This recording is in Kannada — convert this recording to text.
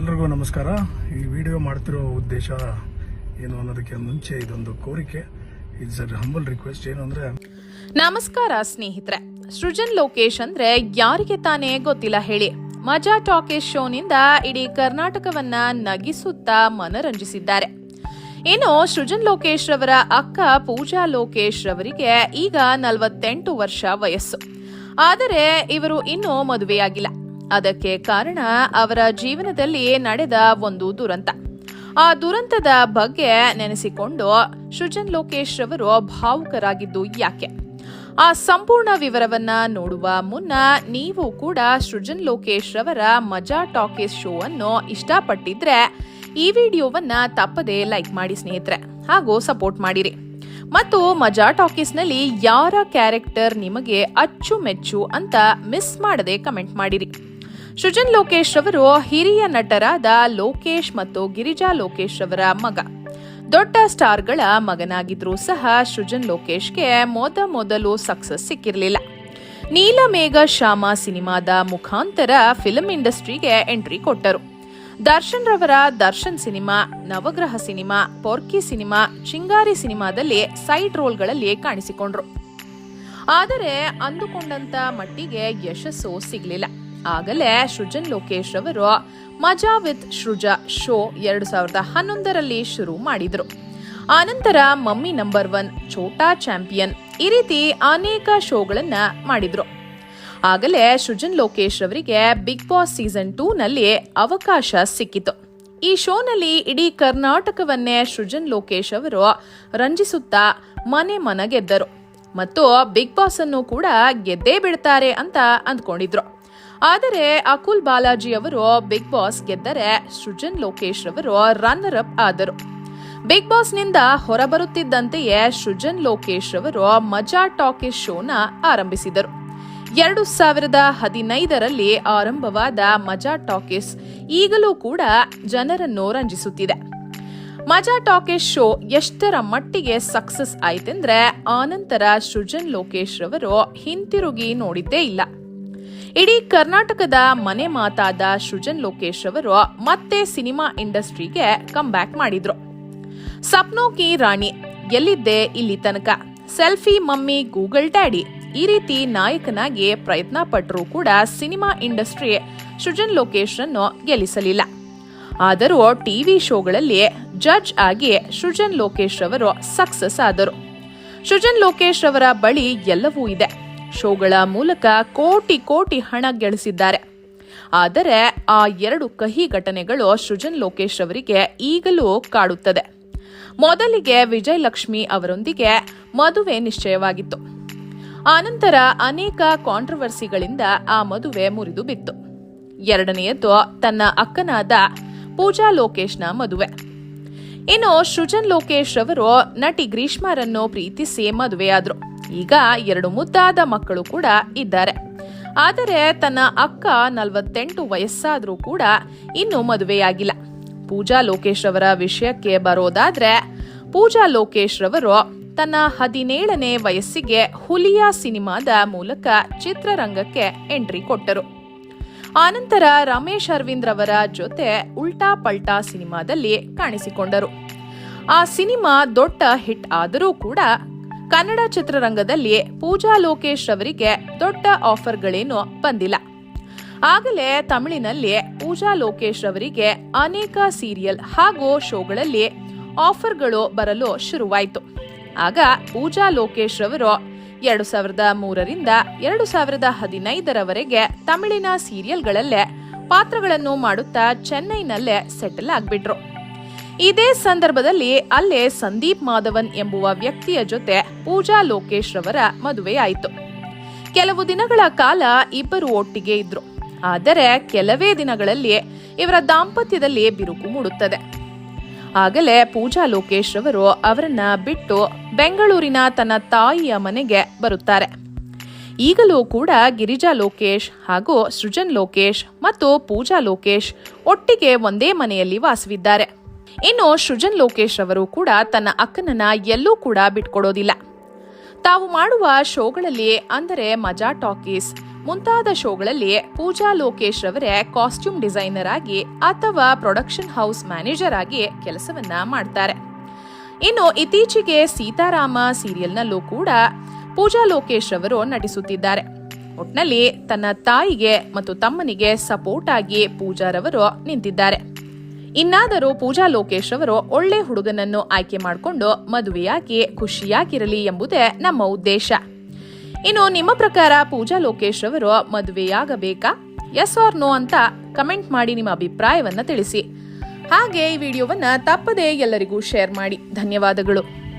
ಎಲ್ರಿಗೂ ನಮಸ್ಕಾರ. ಈ ವಿಡಿಯೋ ಮಾಡ್ತಿರೋ ಉದ್ದೇಶ ಏನು ಅನ್ನೋದಕ್ಕೆ ಮುಂಚೆ ಇದೊಂದು ಕೋರಿಕೆ. ಇಟ್ಸ್ ಹಂಬಲ್ ರಿಕ್ವೆಸ್ಟ್ ಏನು ಅಂದ್ರೆ ನಮಸ್ಕಾರ ಸ್ನೇಹಿತರೆ. ಸೃಜನ್ ಲೋಕೇಶ್ ಅಂದ್ರೆ ಯಾರಿಗೆ ತಾನೇ ಗೊತ್ತಿಲ್ಲ ಹೇಳಿ. ಮಜಾ ಟಾಕೀಸ್ ಶೋನಿಂದ ಇಡೀ ಕರ್ನಾಟಕವನ್ನ ನಗಿಸುತ್ತಾ ಮನರಂಜಿಸಿದ್ದಾರೆ. ಇನ್ನು ಸೃಜನ್ ಲೋಕೇಶ್ ರವರ ಅಕ್ಕ ಪೂಜಾ ಲೋಕೇಶ್ ರವರಿಗೆ ಈಗ ನಲವತ್ತೆಂಟು ವರ್ಷ ವಯಸ್ಸು. ಆದರೆ ಇವರು ಇನ್ನೂ ಮದುವೆಯಾಗಿಲ್ಲ. ಅದಕ್ಕೆ ಕಾರಣ ಅವರ ಜೀವನದಲ್ಲಿ ನಡೆದ ಒಂದು ದುರಂತ. ಆ ದುರಂತದ ಬಗ್ಗೆ ನೆನೆಸಿಕೊಂಡು ಸೃಜನ್ ಲೋಕೇಶ್ ರವರು ಭಾವುಕರಾಗಿದ್ದು ಯಾಕೆ? ಆ ಸಂಪೂರ್ಣ ವಿವರವನ್ನ ನೋಡುವ ಮುನ್ನ ನೀವು ಕೂಡ ಸೃಜನ್ ಲೋಕೇಶ್ ರವರ ಮಜಾ ಟಾಕೀಸ್ ಶೋ ಅನ್ನು ಇಷ್ಟಪಟ್ಟಿದ್ರೆ ಈ ವಿಡಿಯೋವನ್ನ ತಪ್ಪದೆ ಲೈಕ್ ಮಾಡಿ ಸ್ನೇಹಿತರೆ ಹಾಗೂ ಸಪೋರ್ಟ್ ಮಾಡಿರಿ. ಮತ್ತು ಮಜಾ ಟಾಕೀಸ್ನಲ್ಲಿ ಯಾರ ಕ್ಯಾರೆಕ್ಟರ್ ನಿಮಗೆ ಅಚ್ಚುಮೆಚ್ಚು ಅಂತ ಮಿಸ್ ಮಾಡದೆ ಕಮೆಂಟ್ ಮಾಡಿರಿ. ಸೃಜನ್ ಲೋಕೇಶ್ ಅವರು ಹಿರಿಯ ನಟರಾದ ಲೋಕೇಶ್ ಮತ್ತು ಗಿರಿಜಾ ಲೋಕೇಶ್ ಅವರ ಮಗ. ದೊಡ್ಡ ಸ್ಟಾರ್ಗಳ ಮಗನಾಗಿದ್ರೂ ಸಹ ಸೃಜನ್ ಲೋಕೇಶ್ಗೆ ಮೊದ ಮೊದಲು ಸಕ್ಸಸ್ ಸಿಕ್ಕಿರಲಿಲ್ಲ. ನೀಲಮೇಘ ಶ್ಯಾಮ ಸಿನಿಮಾದ ಮುಖಾಂತರ ಫಿಲಂ ಇಂಡಸ್ಟ್ರಿಗೆ ಎಂಟ್ರಿ ಕೊಟ್ಟರು. ದರ್ಶನ್ ರವರ Darshan cinema, Navagraha cinema, Porki cinema, Chingari ಸಿನಿಮಾದಲ್ಲಿ ಸೈಡ್ ರೋಲ್ಗಳಲ್ಲಿ ಕಾಣಿಸಿಕೊಂಡ್ರು. ಆದರೆ ಅಂದುಕೊಂಡಂತ ಮಟ್ಟಿಗೆ ಯಶಸ್ಸು ಸಿಗ್ಲಿಲ್ಲ. ಆಗಲೇ ಸೃಜನ್ ಲೋಕೇಶ್ ರವರು ಮಜಾ ವಿತ್ ಸೃಜಾ ಶೋ ಎರಡು ಸಾವಿರದ ಹನ್ನೊಂದರಲ್ಲಿ ಶುರು ಮಾಡಿದ್ರು. ಆನಂತರ mummy number one Chota champion ಈ ರೀತಿ ಅನೇಕ ಶೋಗಳನ್ನ ಮಾಡಿದ್ರು. ಆಗಲೇ ಸೃಜನ್ ಲೋಕೇಶ್ ರವರಿಗೆ ಬಿಗ್ ಬಾಸ್ ಸೀಸನ್ ಟೂ ನಲ್ಲಿ ಅವಕಾಶ ಸಿಕ್ಕಿತು. ಈ ಶೋನಲ್ಲಿ ಇಡೀ ಕರ್ನಾಟಕವನ್ನೇ ಸೃಜನ್ ಲೋಕೇಶ್ ಅವರು ರಂಜಿಸುತ್ತಾ ಮನೆ ಮನ ಗೆದ್ದರು. ಮತ್ತು ಬಿಗ್ ಬಾಸ್ ಅನ್ನು ಕೂಡ ಗೆದ್ದೇ ಬಿಡ್ತಾರೆ ಅಂತ ಅಂದ್ಕೊಂಡಿದ್ರು. ಆದರೆ ಅಕುಲ್ ಬಾಲಾಜಿ ಅವರು ಬಿಗ್ ಬಾಸ್ ಗೆದ್ದರೆ ಸೃಜನ್ ಲೋಕೇಶ್ ಅವರು ರನ್ನರ್ ಅಪ್ ಆದರು. ಬಿಗ್ ಬಾಸ್ನಿಂದ ಹೊರಬರುತ್ತಿದ್ದಂತೆಯೇ ಸೃಜನ್ ಲೋಕೇಶ್ ಅವರು ಮಜಾ ಟಾಕೀಸ್ ಶೋನ ಆರಂಭಿಸಿದರು. ಎರಡು ಸಾವಿರದ ಹದಿನೈದರಲ್ಲಿ ಆರಂಭವಾದ ಮಜಾ ಟಾಕೀಸ್ ಈಗಲೂ ಕೂಡ ಜನರನ್ನು ರಂಜಿಸುತ್ತಿದೆ. ಮಜಾ ಟಾಕೀಸ್ ಶೋ ಎಷ್ಟರ ಮಟ್ಟಿಗೆ ಸಕ್ಸಸ್ ಆಯ್ತೆಂದ್ರೆ ಆನಂತರ ಸೃಜನ್ ಲೋಕೇಶ್ ಅವರು ಹಿಂತಿರುಗಿ ನೋಡಿದ್ದೇ ಇಲ್ಲ. ಇಡೀ ಕರ್ನಾಟಕದ ಮನೆ ಮಾತಾದ ಸೃಜನ್ ಲೋಕೇಶ್ ಅವರು ಮತ್ತೆ ಸಿನಿಮಾ ಇಂಡಸ್ಟ್ರಿಗೆ ಕಮ್ ಬ್ಯಾಕ್ ಮಾಡಿದ್ರು. ಸಪ್ನೋ ಕಿ ರಾಣಿ, ಎಲ್ಲಿದ್ದೆ ಇಲ್ಲಿ ತನಕ? Selfie mummy, Google daddy. ಈ ರೀತಿ ನಾಯಕನಾಗಿ ಪ್ರಯತ್ನ ಪಟ್ಟರೂ ಕೂಡ ಸಿನಿಮಾ ಇಂಡಸ್ಟ್ರಿ ಸೃಜನ್ ಲೋಕೇಶ್ ಅನ್ನು ಗೆಲ್ಲಿಸಲಿಲ್ಲ. ಆದರೂ ಟಿವಿ ಶೋಗಳಲ್ಲಿ ಜಡ್ಜ್ ಆಗಿ ಸೃಜನ್ ಲೋಕೇಶ್ ಅವರು ಸಕ್ಸಸ್ ಆದರು. ಸೃಜನ್ ಲೋಕೇಶ್ ಅವರ ಬಳಿ ಎಲ್ಲವೂ ಇದೆ. ಶೋಗಳ ಮೂಲಕ ಕೋಟಿ ಕೋಟಿ ಹಣ ಗಳಿಸಿದ್ದಾರೆ. ಆದರೆ ಆ ಎರಡು ಕಹಿ ಘಟನೆಗಳು ಸೃಜನ್ ಲೋಕೇಶ್ ಅವರಿಗೆ ಈಗಲೂ ಕಾಡುತ್ತದೆ. ಮೊದಲಿಗೆ ವಿಜಯಲಕ್ಷ್ಮಿ ಅವರೊಂದಿಗೆ ಮದುವೆ ನಿಶ್ಚಯವಾಗಿತ್ತು. ಆನಂತರ ಅನೇಕ ಕಾಂಟ್ರವರ್ಸಿಗಳಿಂದ ಆ ಮದುವೆ ಮುರಿದು ಬಿತ್ತು ಎರಡನೆಯದು ತನ್ನ ಅಕ್ಕನಾದ ಪೂಜಾ ಲೋಕೇಶ್ನ ಮದುವೆ. ಇನ್ನು ಸೃಜನ್ ಲೋಕೇಶ್ ಅವರು ನಟಿ ಗ್ರೀಷ್ಮರನ್ನು ಪ್ರೀತಿಸಿ ಮದುವೆಯಾದ್ರು. ಈಗ ಎರಡು ಮುದ್ದಾದ ಮಕ್ಕಳು ಕೂಡ ಇದ್ದಾರೆ. ಆದರೆ ತನ್ನ ಅಕ್ಕ ನಲವತ್ತೆಂಟು ವಯಸ್ಸಾದರೂ ಕೂಡ ಇನ್ನೂ ಮದುವೆಯಾಗಿಲ್ಲ. ಪೂಜಾ ಲೋಕೇಶ್ ರವರ ವಿಷಯಕ್ಕೆ ಬರೋದಾದ್ರೆ, ಪೂಜಾ ಲೋಕೇಶ್ ರವರು ತನ್ನ ಹದಿನೇಳನೇ ವಯಸ್ಸಿಗೆ ಹುಲಿಯಾ ಸಿನಿಮಾದ ಮೂಲಕ ಚಿತ್ರರಂಗಕ್ಕೆ ಎಂಟ್ರಿ ಕೊಟ್ಟರು. ಆನಂತರ ರಮೇಶ್ ಅರವಿಂದ್ರವರ ಜೊತೆ ಉಲ್ಟಾ ಪಲ್ಟಾ ಸಿನಿಮಾದಲ್ಲಿ ಕಾಣಿಸಿಕೊಂಡರು. ಆ ಸಿನಿಮಾ ದೊಡ್ಡ ಹಿಟ್ ಆದರೂ ಕೂಡ ಕನ್ನಡ ಚಿತ್ರರಂಗದಲ್ಲಿ ಪೂಜಾ ಲೋಕೇಶ್ ಅವರಿಗೆ ದೊಡ್ಡ ಆಫರ್ಗಳೇನು ಬಂದಿಲ್ಲ. ಆಗಲೇ ತಮಿಳಿನಲ್ಲಿ ಪೂಜಾ ಲೋಕೇಶ್ ಅವರಿಗೆ ಅನೇಕ ಸೀರಿಯಲ್ ಹಾಗೂ ಶೋಗಳಲ್ಲಿ ಆಫರ್ಗಳು ಬರಲು ಶುರುವಾಯಿತು. ಆಗ ಪೂಜಾ ಲೋಕೇಶ್ ಅವರು ಎರಡು ಸಾವಿರದ ಮೂರರಿಂದ ಎರಡು ಸಾವಿರದ ಹದಿನೈದರವರೆಗೆ ತಮಿಳಿನ ಸೀರಿಯಲ್ಗಳಲ್ಲೇ ಪಾತ್ರಗಳನ್ನು ಮಾಡುತ್ತಾ ಚೆನ್ನೈನಲ್ಲೇ ಸೆಟಲ್ ಆಗ್ಬಿಟ್ರು. ಇದೇ ಸಂದರ್ಭದಲ್ಲಿ ಅಲ್ಲೇ ಸಂದೀಪ್ ಮಾಧವನ್ ಎಂಬುವ ವ್ಯಕ್ತಿಯ ಜೊತೆ ಪೂಜಾ ಲೋಕೇಶ್ ರವರ ಮದುವೆಯಾಯಿತು. ಕೆಲವು ದಿನಗಳ ಕಾಲ ಇಬ್ಬರು ಒಟ್ಟಿಗೆ ಇದ್ರು. ಆದರೆ ಕೆಲವೇ ದಿನಗಳಲ್ಲಿ ಇವರ ದಾಂಪತ್ಯದಲ್ಲಿ ಬಿರುಕು ಮೂಡುತ್ತದೆ. ಆಗಲೇ ಪೂಜಾ ಲೋಕೇಶ್ ರವರು ಅವರನ್ನ ಬಿಟ್ಟು ಬೆಂಗಳೂರಿನ ತನ್ನ ತಾಯಿಯ ಮನೆಗೆ ಬರುತ್ತಾರೆ. ಈಗಲೂ ಕೂಡ ಗಿರಿಜಾ ಲೋಕೇಶ್ ಹಾಗೂ ಸೃಜನ್ ಲೋಕೇಶ್ ಮತ್ತು ಪೂಜಾ ಲೋಕೇಶ್ ಒಟ್ಟಿಗೆ ಒಂದೇ ಮನೆಯಲ್ಲಿ ವಾಸವಿದ್ದಾರೆ. ಇನ್ನು ಸೃಜನ್ ಲೋಕೇಶ್ ಅವರು ಕೂಡ ತನ್ನ ಅಕ್ಕನನ್ನ ಎಲ್ಲೂ ಕೂಡ ಬಿಟ್ಕೊಡೋದಿಲ್ಲ. ತಾವು ಮಾಡುವ ಶೋಗಳಲ್ಲಿ ಅಂದರೆ ಮಜಾ ಟಾಕೀಸ್, ಮುಂತಾದ ಶೋಗಳಲ್ಲಿ ಪೂಜಾ ಲೋಕೇಶ್ ರವರೇ ಕಾಸ್ಟ್ಯೂಮ್ ಡಿಸೈನರ್ ಆಗಿ ಅಥವಾ ಪ್ರೊಡಕ್ಷನ್ ಹೌಸ್ ಮ್ಯಾನೇಜರ್ ಆಗಿ ಕೆಲಸವನ್ನ ಮಾಡ್ತಾರೆ. ಇನ್ನು ಇತ್ತೀಚೆಗೆ ಸೀತಾರಾಮ ಸೀರಿಯಲ್ನಲ್ಲೂ ಕೂಡ ಪೂಜಾ ಲೋಕೇಶ್ ರವರು ನಟಿಸುತ್ತಿದ್ದಾರೆ. ಒಟ್ನಲ್ಲಿ ತನ್ನ ತಾಯಿಗೆ ಮತ್ತು ತಮ್ಮನಿಗೆ ಸಪೋರ್ಟ್ ಆಗಿ ಪೂಜಾರವರು ನಿಂತಿದ್ದಾರೆ. ಇನ್ನಾದರೂ ಪೂಜಾ ಲೋಕೇಶ್ ಅವರು ಒಳ್ಳೆ ಹುಡುಗನನ್ನು ಆಯ್ಕೆ ಮಾಡಿಕೊಂಡು ಮದುವೆಯಾಗಿ ಖುಷಿಯಾಗಿರಲಿ ಎಂಬುದೇ ನಮ್ಮ ಉದ್ದೇಶ. ಇನ್ನು ನಿಮ್ಮ ಪ್ರಕಾರ ಪೂಜಾ ಲೋಕೇಶ್ ಅವರು ಮದುವೆಯಾಗಬೇಕಾ? ಎಸ್ ಆರ್ ನೋ ಅಂತ ಕಮೆಂಟ್ ಮಾಡಿ ನಿಮ್ಮ ಅಭಿಪ್ರಾಯವನ್ನ ತಿಳಿಸಿ. ಹಾಗೆ ಈ ವಿಡಿಯೋವನ್ನ ತಪ್ಪದೇ ಎಲ್ಲರಿಗೂ ಶೇರ್ ಮಾಡಿ. ಧನ್ಯವಾದಗಳು.